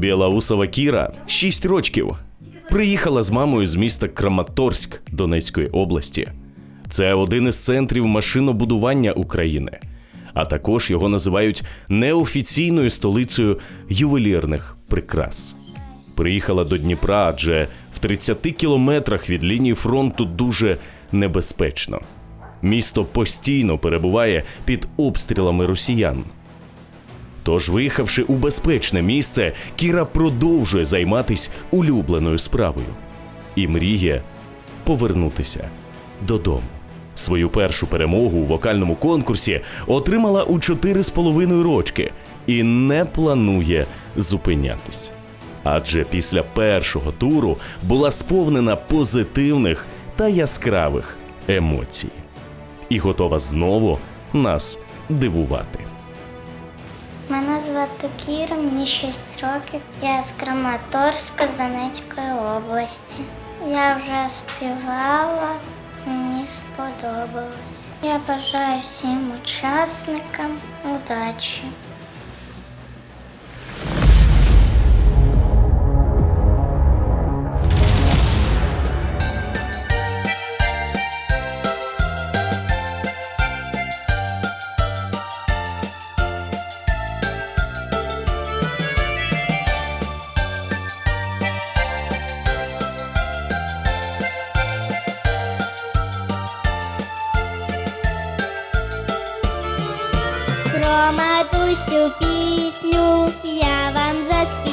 Білоусова Кіра 6 рочків. Приїхала з мамою з міста Краматорськ Донецької області. Це один із центрів машинобудування України, а також його називають неофіційною столицею ювелірних прикрас. Приїхала до Дніпра, адже в 30 кілометрах від лінії фронту дуже небезпечно. Місто постійно перебуває під обстрілами росіян. Тож, виїхавши у безпечне місце, Кіра продовжує займатися улюбленою справою і мріє повернутися додому. Свою першу перемогу у вокальному конкурсі отримала у 4,5 рочки і не планує зупинятись. Адже після першого туру була сповнена позитивних та яскравих емоцій і готова знову нас дивувати. Мене звати Кіра, мені 6 років. Я з Краматорська, з Донецької області. Я вже співала, мені сподобалось. Я бажаю всім учасникам удачі. Матусю пісню я вам заспіваю,